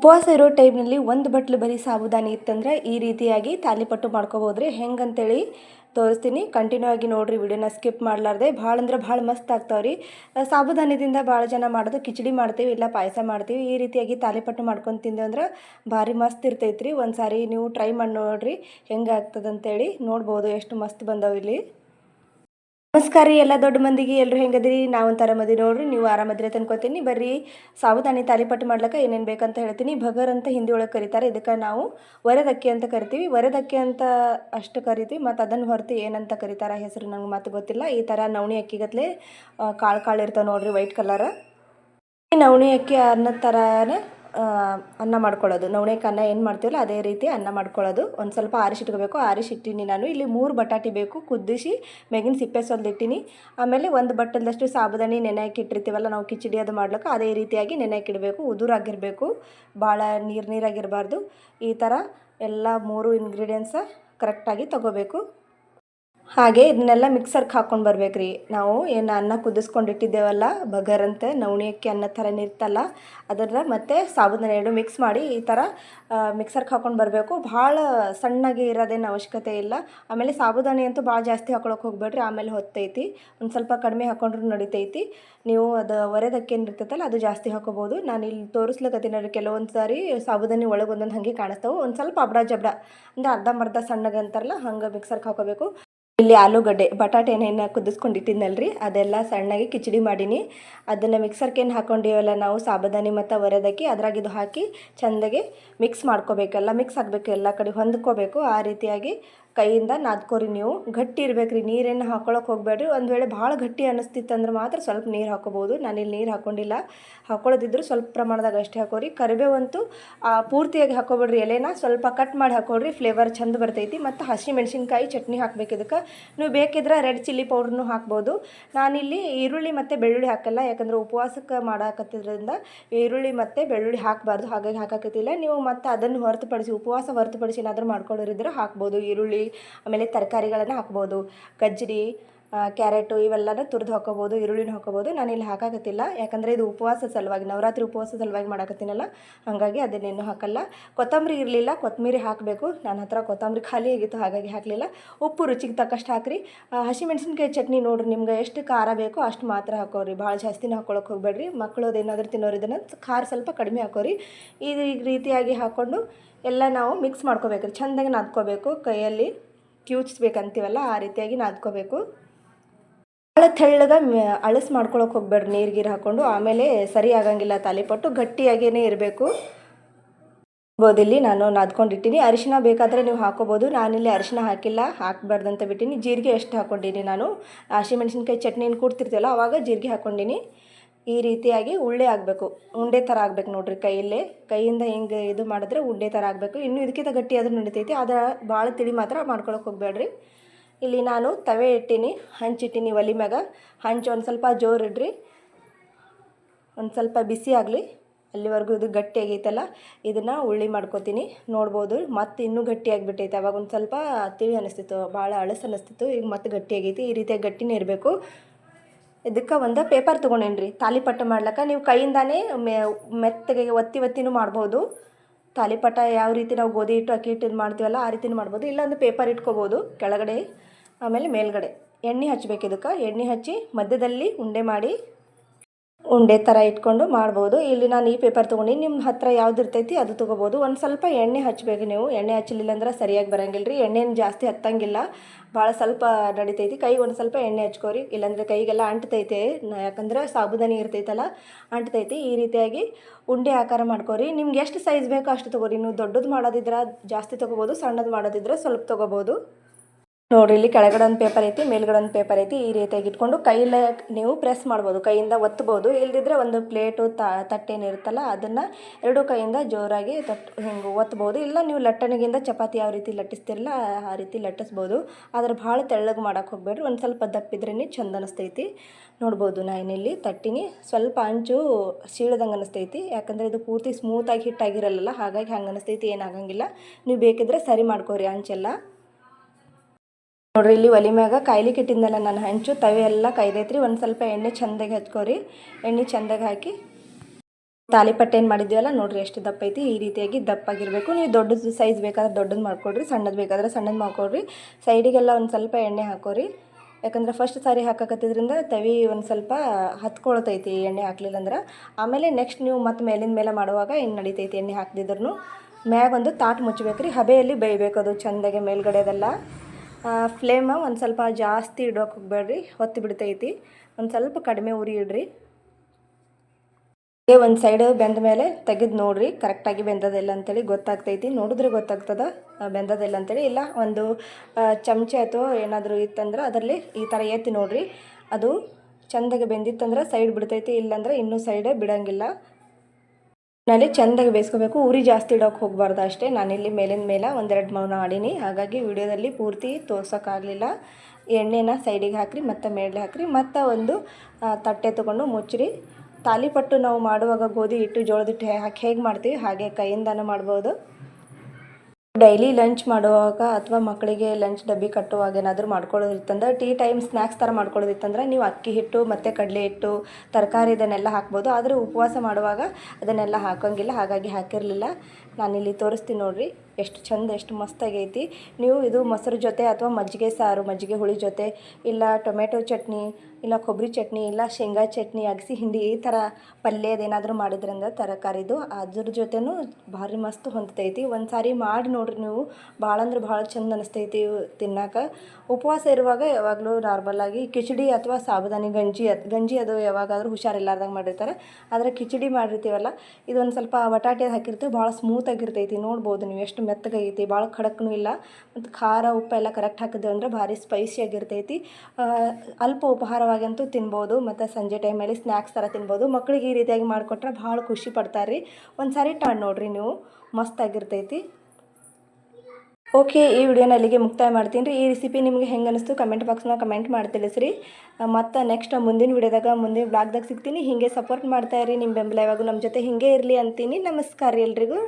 ಉಪವಾಸ ಇರೋ ಟೈಮ್ನಲ್ಲಿ ಒಂದು ಬಟ್ಲು ಬರೀ ಸಾಬುದಾನಿ ಇತ್ತಂದ್ರೆ ಈ ರೀತಿಯಾಗಿ ತಾಲಿಪಟ್ಟು ಮಾಡ್ಕೋಬೋದ್ರಿ. ಹೆಂಗಂತೇಳಿ ತೋರಿಸ್ತೀನಿ. ಕಂಟಿನ್ಯೂ ಆಗಿ ನೋಡಿರಿ, ವಿಡಿಯೋನ ಸ್ಕಿಪ್ ಮಾಡಲಾರ್ದೆ. ಭಾಳ ಅಂದ್ರೆ ಭಾಳ ಮಸ್ತ್ ಆಗ್ತಾವ್ರಿ. ಸಾಬುದಾನಿದಿಂದ ಭಾಳ ಜನ ಮಾಡೋದು. ಕಿಚಡಿ ಮಾಡ್ತೀವಿ, ಇಲ್ಲ ಪಾಯಸ ಮಾಡ್ತೀವಿ. ಈ ರೀತಿಯಾಗಿ ತಾಲಿಪಟ್ಟು ಮಾಡ್ಕೊಂಡು ತಿಂದೆ ಅಂದ್ರೆ ಭಾರಿ ಮಸ್ತ್ ಇರ್ತೈತ್ರಿ. ಒಂದು ಸಾರಿ ನೀವು ಟ್ರೈ ಮಾಡಿ ನೋಡಿರಿ ಹೆಂಗೆ ಆಗ್ತದಂತೇಳಿ ನೋಡ್ಬೋದು. ಎಷ್ಟು ಮಸ್ತ್ ಬಂದವು ಇಲ್ಲಿ. ನಮಸ್ಕಾರ ರೀ ಎಲ್ಲ ದೊಡ್ಡ ಮಂದಿಗೆ ಎಲ್ಲರೂ ಹೆಂಗದ್ರಿ? ನಾವು ಮದಿ ನೋಡ್ರಿ, ನೀವು ಆರಾಮದ್ರಿ ಅನ್ಕೋತೀನಿ ಬರ್ರಿ ಸಾಬುದಾನಿ ತಾಲಿಪಟ್ಟು ಮಾಡ್ಲಿಕ್ಕೆ ಏನೇನು ಬೇಕಂತ ಹೇಳ್ತೀನಿ. ಭಗರ್ ಅಂತ ಹಿಂದಿ ಒಳಗೆ ಕರೀತಾರೆ, ಇದಕ್ಕೆ ನಾವು ವರದಕ್ಕಿ ಅಂತ ಕರಿತೀವಿ. ವರದಕ್ಕಿ ಅಂತ ಅಷ್ಟು ಕರಿತೀವಿ, ಮತ್ತು ಅದನ್ನು ಹೊರತು ಏನಂತ ಕರೀತಾರೆ ಹೆಸರು ನಂಗೆ ಮತ್ತೆ ಗೊತ್ತಿಲ್ಲ. ಈ ಥರ ನವಣಿ ಅಕ್ಕಿಗತ್ಲೆ ಕಾಳು ಕಾಳು ಇರ್ತಾವೆ ನೋಡ್ರಿ, ವೈಟ್ ಕಲರ್. ನವಣಿ ಅಕ್ಕಿ ಅನ್ನೋ ಥರನೇ ಅನ್ನ ಮಾಡ್ಕೊಳ್ಳೋದು. ನವಣೆಕ ಅನ್ನ ಏನು ಮಾಡ್ತೀವಲ್ಲ, ಅದೇ ರೀತಿ ಅನ್ನ ಮಾಡ್ಕೊಳ್ಳೋದು. ಒಂದು ಸ್ವಲ್ಪ ಆರಿಸಿಟ್ಕೋಬೇಕು ಆರಿಸಿಟ್ಟಿನಿ ನಾನು. ಇಲ್ಲಿ ಮೂರು ಬಟಾಟಿ ಬೇಕು. ಕುದಿಸಿ ಮೆಗಿನ ಸಿಪ್ಪೆ ಸೊಲ್ದಿಟ್ಟಿನಿ ಆಮೇಲೆ ಒಂದು ಬಟ್ಟಲದಷ್ಟು ಸಾಬುದಾನಿ ನೆನೆ ಇಟ್ಟಿರ್ತೀವಲ್ಲ, ನಾವು ಕಿಚಡಿ ಅದು ಮಾಡ್ಲಿಕ್ಕೆ, ಅದೇ ರೀತಿಯಾಗಿ ನೆನೆ ಇಡಬೇಕು. ಉದುರಾಗಿರಬೇಕು. ಭಾಳ ನೀರು ನೀರಾಗಿರಬಾರ್ದು. ಈ ಥರ ಎಲ್ಲ ಮೂರು ಇಂಗ್ರೀಡಿಯೆಂಟ್ಸ ಕರೆಕ್ಟಾಗಿ ತೊಗೋಬೇಕು. ಹಾಗೆ ಇದನ್ನೆಲ್ಲ ಮಿಕ್ಸರ್ಗೆ ಹಾಕ್ಕೊಂಡು ಬರ್ಬೇಕು ರೀ ನಾವು ಏನು ಅನ್ನ ಕುದಿಸ್ಕೊಂಡು ಇಟ್ಟಿದ್ದೇವಲ್ಲ ಬಗರಂತೆ ಅಕ್ಕಿ, ಅನ್ನ ಥರನೇ ಇರ್ತಲ್ಲ ಅದನ್ನು ಮತ್ತು ಸಾಬುದಾನ ಎರಡು ಮಿಕ್ಸ್ ಮಾಡಿ ಈ ಥರ ಮಿಕ್ಸರ್ಗೆ ಹಾಕ್ಕೊಂಡು ಬರಬೇಕು. ಭಾಳ ಸಣ್ಣಗೆ ಇರೋದೇನು ಅವಶ್ಯಕತೆ ಇಲ್ಲ. ಆಮೇಲೆ ಸಾಬುದಾನಿ ಅಂತೂ ಭಾಳ ಜಾಸ್ತಿ ಹಾಕೊಳಕ್ಕೆ ಹೋಗ್ಬೇಡ್ರಿ, ಆಮೇಲೆ ಹೊತ್ತೈತಿ. ಒಂದು ಸ್ವಲ್ಪ ಕಡಿಮೆ ಹಾಕೊಂಡ್ರೂ ನಡಿತೈತಿ. ನೀವು ಅದು ಒರೆದಕ್ಕೆ ಏನಿರ್ತೈತಲ್ಲ ಅದು ಜಾಸ್ತಿ ಹಾಕೋಬೋದು ನಾನು ಇಲ್ಲಿ ತೋರಿಸ್ಲಿಕ್ಕತ್ತೀನಿ ಕೆಲವೊಂದು ಸಾರಿ ಸಾಬುದಾನಿ ಒಳಗೆ ಒಂದೊಂದು ಹಾಗೆ ಕಾಣಿಸ್ತಾವೆ. ಒಂದು ಸ್ವಲ್ಪ ಅಬ್ಡ ಜಬ್ಡ ಅಂದರೆ ಅರ್ಧಂಬರ್ಧ ಸಣ್ಣಗೆ ಅಂತಾರಲ್ಲ, ಹಂಗೆ ಮಿಕ್ಸರ್ಗೆ ಹಾಕೋಬೇಕು. ಇಲ್ಲಿ ಆಲೂಗಡ್ಡೆ, ಬಟಾಟೆ ಏನೇನು ಕುದಿಸ್ಕೊಂಡಿಟ್ಟಿದ್ನಲ್ರಿ ಅದೆಲ್ಲ ಸಣ್ಣಗೆ ಕಿಚಡಿ ಮಾಡೀನಿ. ಅದನ್ನು ಮಿಕ್ಸರ್ಗೆ ಏನು ಹಾಕೊಂಡಿವಲ್ಲ ನಾವು, ಸಾಬದಾನಿ ಮತ್ತು ಒರೆದಕ್ಕಿ ಅದ್ರಾಗಿದು ಹಾಕಿ ಚೆಂದಾಗಿ ಮಿಕ್ಸ್ ಮಾಡ್ಕೋಬೇಕಲ್ಲ ಮಿಕ್ಸ್ ಆಗಬೇಕು, ಎಲ್ಲ ಕಡೆ ಹೊಂದ್ಕೋಬೇಕು. ಆ ರೀತಿಯಾಗಿ ಕೈಯಿಂದ ನಾದ್ಕೋರಿ ನೀವು. ಗಟ್ಟಿ ಇರಬೇಕ್ರಿ ನೀರೇನು ಹಾಕೊಳಕ್ಕೆ ಹೋಗಬೇಡ್ರಿ. ಒಂದು ವೇಳೆ ಭಾಳ ಗಟ್ಟಿ ಅನ್ನಿಸ್ತಿತ್ತು ಅಂದ್ರೆ ಮಾತ್ರ ಸ್ವಲ್ಪ ನೀರು ಹಾಕೋಬೋದು ನಾನಿಲ್ಲಿ ನೀರು ಹಾಕೊಂಡಿಲ್ಲ. ಹಾಕೊಳ್ಳೋದಿದ್ರು ಸ್ವಲ್ಪ ಪ್ರಮಾಣದಾಗ ಅಷ್ಟೇ ಹಾಕೋರಿ. ಕರಿಬೇವಂತೂ ಪೂರ್ತಿಯಾಗಿ ಹಾಕೋಬೇಡ್ರಿ ಎಲೆನ. ಸ್ವಲ್ಪ ಕಟ್ ಮಾಡಿ ಹಾಕೊಡ್ರಿ ಫ್ಲೇವರ್ ಚಂದ ಬರ್ತೈತಿ. ಮತ್ತು ಹಸಿ ಮೆಣಸಿನ್ಕಾಯಿ ಚಟ್ನಿ ಹಾಕಬೇಕು ಇದಕ್ಕೆ. ನೀವು ಬೇಕಿದ್ರೆ ರೆಡ್ ಚಿಲ್ಲಿ ಪೌಡ್ರನ್ನು ಹಾಕ್ಬೋದು. ನಾನಿಲ್ಲಿ ಈರುಳ್ಳಿ ಮತ್ತು ಬೆಳ್ಳುಳ್ಳಿ ಹಾಕಲ್ಲ. ಯಾಕಂದ್ರೆ ಉಪವಾಸಕ್ಕೆ ಮಾಡಾಕತ್ತಿದ್ರಿಂದ ಈರುಳ್ಳಿ ಮತ್ತು ಬೆಳ್ಳುಳ್ಳಿ ಹಾಕಬಾರ್ದು. ಹಾಗಾಗಿ ಹಾಕಾಕತ್ತಿಲ್ಲ. ನೀವು ಮತ್ತು ಅದನ್ನು ಹೊರತುಪಡಿಸಿ, ಉಪವಾಸ ಹೊರತುಪಡಿಸಿ ಏನಾದರೂ ಮಾಡ್ಕೊಳ್ಳೋರಿದ್ರೆ ಹಾಕ್ಬೋದು. ಈರುಳ್ಳಿ ಆಮೇಲೆ ತರಕಾರಿಗಳನ್ನು ಹಾಕ್ಬೋದು. ಗಜ್ಜರಿ ಕ್ಯಾರೆಟು ಇವೆಲ್ಲನೂ ತುರಿದು ಹಾಕೋಬೋದು ಈರುಳ್ಳಿನ ಹಾಕೋಬೋದು ನಾನು ಇಲ್ಲಿ ಹಾಕಾಕತ್ತಿಲ್ಲ. ಯಾಕಂದರೆ ಇದು ಉಪವಾಸ ಸಲುವಾಗಿ, ನವರಾತ್ರಿ ಉಪವಾಸ ಸಲುವಾಗಿ ಮಾಡಾಕತ್ತೀನಲ್ಲ. ಹಾಗಾಗಿ ಅದನ್ನೇನು ಹಾಕಲ್ಲ. ಕೊತ್ತಂಬರಿ ಇರಲಿಲ್ಲ, ಕೊತ್ತಂಬರಿ ಹಾಕಬೇಕು. ನನ್ನ ಹತ್ರ ಕೊತ್ತಂಬರಿ ಖಾಲಿ ಆಗಿತ್ತು, ಹಾಗಾಗಿ ಹಾಕಲಿಲ್ಲ. ಉಪ್ಪು ರುಚಿಗೆ ತಕ್ಕಷ್ಟು ಹಾಕ್ರಿ. ಹಸಿಮೆಣ್ಸಿನ್ಕಾಯಿ ಚಟ್ನಿ ನೋಡ್ರಿ, ನಿಮ್ಗೆ ಎಷ್ಟು ಖಾರ ಬೇಕೋ ಅಷ್ಟು ಮಾತ್ರ ಹಾಕೋರಿ. ಭಾಳ ಜಾಸ್ತಿನ ಹಾಕೊಳಕ್ಕೆ ಹೋಗಬೇಡ್ರಿ. ಮಕ್ಕಳು ಅದೇನಾದರೂ ತಿನ್ನೋರು ಇದನ್ನು ಖಾರ ಸ್ವಲ್ಪ ಕಡಿಮೆ ಹಾಕೋರಿ. ಈ ರೀತಿಯಾಗಿ ಹಾಕ್ಕೊಂಡು ಎಲ್ಲ ನಾವು ಮಿಕ್ಸ್ ಮಾಡ್ಕೋಬೇಕು ಚೆಂದಾಗಿ ನಾದ್ಕೋಬೇಕು. ಕೈಯಲ್ಲಿ ಕ್ಯೂಚ್ಸ್ಬೇಕಂತೀವಲ್ಲ ಆ ರೀತಿಯಾಗಿ ನಾದ್ಕೋಬೇಕು. ತೆಳ್ಳಗೆ ಅಳಸ್ ಮಾಡ್ಕೊಳಕ್ಕೆ ಹೋಗ್ಬೇಡ್ರಿ, ನೀರು ಗೀರು ಹಾಕ್ಕೊಂಡು ಆಮೇಲೆ ಸರಿ ಆಗಂಗಿಲ್ಲ ತಾಲಿಪಟ್ಟು ಗಟ್ಟಿಯಾಗಿಯೇ ಇರಬೇಕು. ಇಲ್ಲಿ ನಾನು ನಾದ್ಕೊಂಡಿಟ್ಟಿನಿ. ಅರಿಶಿನ ಬೇಕಾದರೆ ನೀವು ಹಾಕೋಬೋದು. ನಾನಿಲ್ಲಿ ಅರಿಶಿನ ಹಾಕಿಲ್ಲ, ಹಾಕಬಾರ್ದಂತ ಬಿಟ್ಟಿನಿ. ಜೀರಿಗೆ ಎಷ್ಟು ಹಾಕ್ಕೊಂಡಿನಿ ನಾನು. ಹಸಿಮೆಣ್ಸಿನ್ಕಾಯಿ ಚಟ್ನಿನ ಕೂಡ್ತಿರ್ತೀವಲ್ಲ ಆವಾಗ ಜೀರಿಗೆ ಹಾಕ್ಕೊಂಡಿನಿ ಈ ರೀತಿಯಾಗಿ ಉಳ್ಳೆ ಆಗಬೇಕು. ಉಂಡೆ ಥರ ಆಗ್ಬೇಕು ನೋಡ್ರಿ ಕೈಯಲ್ಲೇ. ಕೈಯಿಂದ ಹಿಂಗೆ ಇದು ಮಾಡಿದ್ರೆ ಉಂಡೆ ಥರ ಆಗಬೇಕು. ಇನ್ನೂ ಇದಕ್ಕಿಂತ ಗಟ್ಟಿ ಆದರೂ ನಡಿತೈತಿ. ಅದರ ಭಾಳ ತಿಳಿ ಮಾತ್ರ ಮಾಡ್ಕೊಳಕ್ಕೆ ಹೋಗಬೇಡ್ರಿ. ಇಲ್ಲಿ ನಾನು ತವೆ ಇಟ್ಟೀನಿ ಹಂಚಿಟ್ಟೀನಿ ಒಲೆ ಮ್ಯಾಗ. ಹಂಚು ಒಂದು ಸ್ವಲ್ಪ ಜೋರು ಇಡ್ರಿ. ಒಂದು ಸ್ವಲ್ಪ ಬಿಸಿ ಆಗಲಿ. ಅಲ್ಲಿವರೆಗೂ ಇದು ಗಟ್ಟಿ ಆಗೈತಲ್ಲ, ಇದನ್ನು ಉಳ್ಳಿ ಮಾಡ್ಕೋತೀನಿ. ನೋಡ್ಬೋದು, ಮತ್ತು ಇನ್ನೂ ಗಟ್ಟಿ ಆಗಿಬಿಟ್ಟೈತೆ. ಅವಾಗ ಒಂದು ಸ್ವಲ್ಪ ತಿಳಿ ಅನ್ನಿಸ್ತಿತ್ತು ಭಾಳ ಅಳಸು ಅನ್ನಿಸ್ತಿತ್ತು ಈಗ ಮತ್ತೆ ಗಟ್ಟಿ ಆಗೈತಿ. ಈ ರೀತಿಯಾಗಿ ಗಟ್ಟಿನೇ ಇರಬೇಕು. ಇದಕ್ಕೆ ಒಂದು ಪೇಪರ್ ತೊಗೊಂಡೇನಿ ತಾಲಿಪಟ್ಟ ತಾಲಿಪಟ್ಟು ಮಾಡ್ಲಿಕ್ಕೆ ನೀವು ಕೈಯಿಂದಾನೇ ಮೆತ್ತಗೆ ಒತ್ತಿ ಒತ್ತಿನೂ ಮಾಡ್ಬೋದು. ತಾಲಿಪಟ ಯಾವ ರೀತಿ ನಾವು ಗೋಧಿ ಹಿಟ್ಟು, ಅಕ್ಕಿ ಹಿಟ್ಟು ಮಾಡ್ತೀವಲ್ಲ, ಆ ರೀತಿನೂ ಮಾಡ್ಬೋದು. ಇಲ್ಲ ಒಂದು ಪೇಪರ್ ಇಟ್ಕೋಬೋದು ಕೆಳಗಡೆ. ಆಮೇಲೆ ಮೇಲ್ಗಡೆ ಎಣ್ಣೆ ಹಚ್ಚಬೇಕು ಇದಕ್ಕೆ. ಎಣ್ಣೆ ಹಚ್ಚಿ ಮಧ್ಯದಲ್ಲಿ ಉಂಡೆ ಮಾಡಿ ಉಂಡೆ ಥರ ಇಟ್ಕೊಂಡು ಮಾಡ್ಬೋದು. ಇಲ್ಲಿ ನಾನು ಈ ಪೇಪರ್ ತೊಗೊಂಡು ನಿಮ್ಮ ಹತ್ರ ಯಾವ್ದು ಇರ್ತೈತಿ ಅದು ತೊಗೋಬೋದು. ಒಂದು ಸ್ವಲ್ಪ ಎಣ್ಣೆ ಹಚ್ಚಬೇಕು ನೀವು. ಎಣ್ಣೆ ಹಚ್ಚಲಿಲ್ಲ ಅಂದ್ರೆ ಸರಿಯಾಗಿ ಬರೋಂಗಿಲ್ಲ ರೀ ಎಣ್ಣೆನ ಜಾಸ್ತಿ ಹತ್ತಂಗಿಲ್ಲ. ಭಾಳ ಸ್ವಲ್ಪ ನಡಿತೈತಿ. ಕೈಗೆ ಒಂದು ಸ್ವಲ್ಪ ಎಣ್ಣೆ ಹಚ್ಕೋರಿ. ಇಲ್ಲಾಂದರೆ ಕೈಗೆಲ್ಲ ಅಂಟ್ತೈತೆ. ಯಾಕಂದ್ರೆ ಸಾಬುದಾನಿ ಇರ್ತೈತಲ್ಲ, ಅಂಟ್ತೈತಿ. ಈ ರೀತಿಯಾಗಿ ಉಂಡೆ ಆಕಾರ ಮಾಡ್ಕೋರಿ. ನಿಮ್ಗೆ ಎಷ್ಟು ಸೈಜ್ ಬೇಕೋ ಅಷ್ಟು ತೊಗೋರಿ. ನೀವು ದೊಡ್ಡದು ಮಾಡೋದಿದ್ರೆ ಜಾಸ್ತಿ ತೊಗೋಬೋದು, ಸಣ್ಣದು ಮಾಡೋದಿದ್ರೆ ಸ್ವಲ್ಪ ತೊಗೋಬೋದು. ನೋಡಿರಿ, ಇಲ್ಲಿ ಕೆಳಗಡೆ ಒಂದು ಪೇಪರ್ ಐತಿ, ಮೇಲ್ಗಡೆ ಒಂದು ಪೇಪರ್ ಐತಿ, ಈ ರೀತಿಯಾಗಿ ಇಟ್ಕೊಂಡು ಕೈಯಲ್ಲೇ ನೀವು ಪ್ರೆಸ್ ಮಾಡ್ಬೋದು, ಕೈಯಿಂದ ಒತ್ತಬಹುದು ಇಲ್ದಿದ್ರೆ ಒಂದು ಪ್ಲೇಟು ತಟ್ಟೇನಿರುತ್ತಲ್ಲ ಅದನ್ನು ಎರಡು ಕೈಯಿಂದ ಜೋರಾಗಿ ತಟ್, ಹಿಂಗೆ ಒತ್ತಬಹುದು ಇಲ್ಲ ನೀವು ಲಟ್ಟಣಿಗಿಂದ ಚಪಾತಿ ಯಾವ ರೀತಿ ಲಟ್ಟಿಸ್ತಿರಲ್ಲ, ಆ ರೀತಿ ಲಟ್ಟಿಸ್ಬೋದು. ಆದ್ರೆ ಭಾಳ ತೆಳ್ಳಗೆ ಮಾಡೋಕೆ ಹೋಗ್ಬೇಡ್ರಿ, ಒಂದು ಸ್ವಲ್ಪ ದಪ್ಪಿದ್ರೇ ಚಂದ ಅನಿಸ್ತೈತಿ. ನೋಡ್ಬೋದು ನಾನಿಲ್ಲಿ ತಟ್ಟಿನಿ. ಸ್ವಲ್ಪ ಅಂಚು ಸೀಳ್ದಂಗೆ ಅನಿಸ್ತೈತಿ. ಯಾಕಂದರೆ ಇದು ಪೂರ್ತಿ ಸ್ಮೂತಾಗಿ ಹಿಟ್ಟಾಗಿರಲ್ಲ ಹಾಗಾಗಿ ಹಂಗೆ ಅನಿಸ್ತೈತಿ ಏನಾಗಂಗಿಲ್ಲ ನೀವು ಬೇಕಿದ್ರೆ ಸರಿ ಮಾಡ್ಕೋರಿ ಅಂಚೆಲ್ಲ. ನೋಡ್ರಿ, ಇಲ್ಲಿ ಒಲೆ ಮ್ಯಾಗ ಕಾಯ್ಲಿಕ್ಕೆ ಇಟ್ಟಿದ್ನಲ್ಲ ನಾನು ಹಂಚು, ತವೆ ಎಲ್ಲ ಕಾಯ್ದೈತ್ರಿ. ಒಂದು ಸ್ವಲ್ಪ ಎಣ್ಣೆ ಚಂದಾಗಿ ಹಚ್ಕೋರಿ. ಎಣ್ಣೆ ಚಂದಾಗಿ ಹಾಕಿ ತಾಲಿಪಟ್ಟೆ ಏನು ಮಾಡಿದ್ವಲ್ಲ, ನೋಡ್ರಿ ಎಷ್ಟು ದಪ್ಪ ಐತಿ. ಈ ರೀತಿಯಾಗಿ ದಪ್ಪಾಗಿರಬೇಕು ನೀವು ದೊಡ್ಡದು ಸೈಜ್ ಬೇಕಾದ್ರೆ ದೊಡ್ಡದು ಮಾಡ್ಕೊಡ್ರಿ, ಸಣ್ಣದು ಬೇಕಾದ್ರೆ ಸಣ್ಣದು ಮಾಡ್ಕೊಡ್ರಿ. ಸೈಡಿಗೆಲ್ಲ ಒಂದು ಸ್ವಲ್ಪ ಎಣ್ಣೆ ಹಾಕೋರಿ. ಯಾಕಂದ್ರೆ ಫಸ್ಟ್ ಸಾರಿ ಹಾಕಕತ್ತಿದ್ರಿಂದ ತವಿ ಒಂದು ಸ್ವಲ್ಪ ಹತ್ಕೊಳ್ತೈತಿ ಎಣ್ಣೆ ಹಾಕ್ಲಿಲ್ಲ ಅಂದ್ರೆ. ಆಮೇಲೆ ನೆಕ್ಸ್ಟ್ ನೀವು ಮತ್ತೆ ಮೇಲಿನ ಮೇಲೆ ಮಾಡುವಾಗ ಏನು ನಡಿತೈತಿ ಎಣ್ಣೆ ಹಾಕ್ದಿದ್ರು ಮ್ಯಾಗ ಒಂದು ತಾಟ್ ಮುಚ್ಚಬೇಕು ರೀ ಹಬೆಯಲ್ಲಿ ಬೇಯಬೇಕು ಅದು ಚೆಂದಾಗೆ ಮೇಲ್ಗಡೆದೆಲ್ಲ. ಫ್ಲೇಮ ಒಂದು ಸ್ವಲ್ಪ ಜಾಸ್ತಿ ಇಡೋಕೆ ಹೋಗ್ಬೇಡ್ರಿ, ಹೊತ್ತು ಬಿಡ್ತೈತಿ. ಒಂದು ಸ್ವಲ್ಪ ಕಡಿಮೆ ಉರಿ ಇಡ್ರಿ. ಒಂದು ಸೈಡ್ ಬೆಂದ ಮೇಲೆ ತೆಗೆದು ನೋಡ್ರಿ ಕರೆಕ್ಟಾಗಿ ಬೆಂದದಿಲ್ಲ ಅಂತೇಳಿ ಗೊತ್ತಾಗ್ತೈತಿ. ನೋಡಿದ್ರೆ ಗೊತ್ತಾಗ್ತದ ಬೆಂದದಿಲ್ಲ ಅಂತೇಳಿ. ಇಲ್ಲ, ಒಂದು ಚಮಚೆ ಅಥವಾ ಏನಾದರೂ ಇತ್ತಂದ್ರೆ ಅದರಲ್ಲಿ ಈ ಥರ ಏತಿ ನೋಡ್ರಿ. ಅದು ಚಂದಾಗಿ ಬೆಂದಿತ್ತಂದ್ರೆ ಸೈಡ್ ಬಿಡ್ತೈತಿ, ಇಲ್ಲಾಂದ್ರೆ ಇನ್ನೂ ಸೈಡೇ ಬಿಡಂಗಿಲ್ಲ. ನಲ್ಲಿ ಚೆಂದಾಗಿ ಬೇಯಿಸ್ಕೋಬೇಕು. ಉರಿ ಜಾಸ್ತಿ ಇಡೋಕೆ ಹೋಗಬಾರ್ದು ಅಷ್ಟೇ. ನಾನಿಲ್ಲಿ ಮೇಲಿನ ಮೇಲೆ ಒಂದೆರಡು ಮೌನ ಆಡೀನಿ. ಹಾಗಾಗಿ ವಿಡಿಯೋದಲ್ಲಿ ಪೂರ್ತಿ ತೋರ್ಸೋಕ್ಕಾಗಲಿಲ್ಲ ಎಣ್ಣೆನ ಸೈಡಿಗೆ ಹಾಕ್ರಿ, ಮತ್ತು ಮೇಲೆ ಹಾಕಿರಿ, ಮತ್ತು ಒಂದು ತಟ್ಟೆ ತೊಗೊಂಡು ಮುಚ್ಚಿರಿ. ತಾಲಿಪಟ್ಟು ನಾವು ಮಾಡುವಾಗ ಗೋಧಿ ಹಿಟ್ಟು ಜೋಳದ ಹಿಟ್ಟು ಹಾಕಿ ಹೇಗೆ ಮಾಡ್ತೀವಿ? ಹಾಗೆ ಕೈಯಿಂದನೂ ಮಾಡ್ಬೋದು. ಡೈಲಿ ಲಂಚ್ ಮಾಡುವಾಗ ಅಥವಾ ಮಕ್ಕಳಿಗೆ ಲಂಚ್ ಡಬ್ಬಿ ಕಟ್ಟುವಾಗ ಏನಾದರೂ ಮಾಡ್ಕೊಳ್ಳೋದಿತ್ತಂದ್ರೆ, ಟೀ ಟೈಮ್ ಸ್ನ್ಯಾಕ್ಸ್ ಥರ ಮಾಡ್ಕೊಳ್ಳೋದಿತ್ತಂದ್ರೆ, ನೀವು ಅಕ್ಕಿ ಹಿಟ್ಟು, ಮತ್ತು ಕಡಲೆ ಹಿಟ್ಟು, ತರಕಾರಿ ಇದನ್ನೆಲ್ಲ ಹಾಕ್ಬೋದು. ಆದರೆ ಉಪವಾಸ ಮಾಡುವಾಗ ಅದನ್ನೆಲ್ಲ ಹಾಕೋಂಗಿಲ್ಲ, ಹಾಗಾಗಿ ಹಾಕಿರಲಿಲ್ಲ. ನಾನಿಲ್ಲಿ ತೋರಿಸ್ತೀನಿ ನೋಡ್ರಿ. ಎಷ್ಟು ಚಂದ, ಎಷ್ಟು ಮಸ್ತಾಗೈತಿ ನೀವು ಇದು ಮೊಸರು ಜೊತೆ ಅಥವಾ ಮಜ್ಜಿಗೆ ಸಾರು, ಮಜ್ಜಿಗೆ ಹುಳಿ ಜೊತೆ, ಇಲ್ಲ ಟೊಮೆಟೊ ಚಟ್ನಿ, ಇಲ್ಲ ಕೊಬ್ಬರಿ ಚಟ್ನಿ, ಇಲ್ಲ ಶೇಂಗಾ ಚಟ್ನಿ, ಅಗಸಿ ಹಿಂಡಿ, ಈ ಥರ ಪಲ್ಯದೇನಾದರೂ ಮಾಡಿದ್ರಿಂದ ತರಕಾರಿದು, ಅದ್ರ ಜೊತೆನೂ ಭಾರಿ ಮಸ್ತ್ ಹೊಂದ್ತೈತಿ. ಒಂದು ಸಾರಿ ಮಾಡಿ ನೋಡ್ರಿ ನೀವು. ಭಾಳ ಅಂದ್ರೆ ಭಾಳ ಚಂದ ಅನಿಸ್ತೈತಿ ತಿನ್ನಾಕ. ಉಪವಾಸ ಇರುವಾಗ ಯಾವಾಗಲೂ ನಾರ್ಮಲಾಗಿ ಕಿಚಡಿ ಅಥವಾ ಸಾಬುದಾನಿ, ಗಂಜಿ ಗಂಜಿ ಅದು ಯಾವಾಗಾದರೂ ಹುಷಾರಿಲ್ಲಾರ್ದಂಗೆ ಮಾಡಿರ್ತಾರೆ. ಆದರೆ ಕಿಚಡಿ ಮಾಡಿರ್ತೀವಲ್ಲ, ಇದೊಂದು ಸ್ವಲ್ಪ ಬಟಾಟೆ ಹಾಕಿರ್ತೀವಿ, ಭಾಳ ಸ್ಮೂತಾಗಿರ್ತೈತಿ, ನೋಡ್ಬೋದು ನೀವು ಎಷ್ಟು ಮೆತ್ತಗೈತಿ, ಭಾಳ ಖಡಕ್ನೂ ಇಲ್ಲ. ಮತ್ತು ಖಾರ, ಉಪ್ಪು ಎಲ್ಲ ಕರೆಕ್ಟ್ ಹಾಕಿದ್ದೇವೆ ಅಂದರೆ ಭಾರಿ ಸ್ಪೈಸಿಯಾಗಿರ್ತೈತಿ ಅಲ್ಪ ಉಪಹಾರವಾಗಿ ಅಂತೂ ತಿನ್ಬೋದು, ಮತ್ತು ಸಂಜೆ ಟೈಮಲ್ಲಿ ಸ್ನ್ಯಾಕ್ಸ್ ಥರ ತಿನ್ಬೋದು. ಮಕ್ಕಳಿಗೆ ಈ ರೀತಿಯಾಗಿ ಮಾಡಿಕೊಟ್ರೆ ಭಾಳ ಖುಷಿ ಪಡ್ತಾರೆ ರೀ ಒಂದು ಸಾರಿ ಟ್ರೈ ನೋಡಿರಿ ನೀವು ಮಸ್ತಾಗಿರ್ತೈತಿ ಓಕೆ ಈ ವಿಡಿಯೋನ ಅಲ್ಲಿಗೆ ಮುಕ್ತಾಯ ಮಾಡ್ತೀನಿ. ರೀ ಈ ರೆಸಿಪಿ ನಿಮಗೆ ಹೆಂಗೆ ಅನಿಸ್ತು ಕಮೆಂಟ್ ಬಾಕ್ಸ್ನಾಗ ಕಮೆಂಟ್ ಮಾಡಿ ತಿಳಿಸ್ರಿ. ಮತ್ತು ನೆಕ್ಸ್ಟ್ ಮುಂದಿನ ವಿಡಿಯೋದಾಗ ಮುಂದಿನ ಬ್ಲಾಗ್ದಾಗ ಸಿಗ್ತೀನಿ. ಹೀಗೆ ಸಪೋರ್ಟ್ ಮಾಡ್ತಾ ಇರಿ ನಿಮ್ಮ ಬೆಂಬಲ ಯಾವಾಗೂ ನಮ್ಮ ಜೊತೆ ಹೀಗೆ ಇರಲಿ ಅಂತೀನಿ. ನಮಸ್ಕಾರ ಎಲ್ರಿಗೂ.